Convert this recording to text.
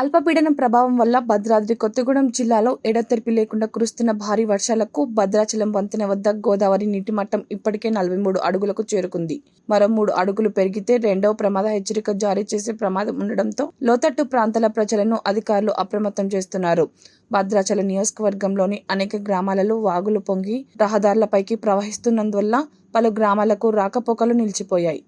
అల్పపీడనం ప్రభావం వల్ల భద్రాద్రి కొత్తగూడెం జిల్లాలో ఎడతెరిపి లేకుండా కురుస్తున్న భారీ వర్షాలకు భద్రాచలం వంతెన వద్ద గోదావరి నీటి మట్టం ఇప్పటికే నలభై మూడు అడుగులకు చేరుకుంది. మరో మూడు అడుగులు పెరిగితే రెండవ ప్రమాద హెచ్చరిక జారీ చేసే ప్రమాదం ఉండడంతో లోతట్టు ప్రాంతాల ప్రజలను అధికారులు అప్రమత్తం చేస్తున్నారు. భద్రాచలం నియోజకవర్గంలోని అనేక గ్రామాలలో వాగులు పొంగి రహదారులపైకి ప్రవహిస్తున్నందువల్ల పలు గ్రామాలకు రాకపోకలు నిలిచిపోయాయి.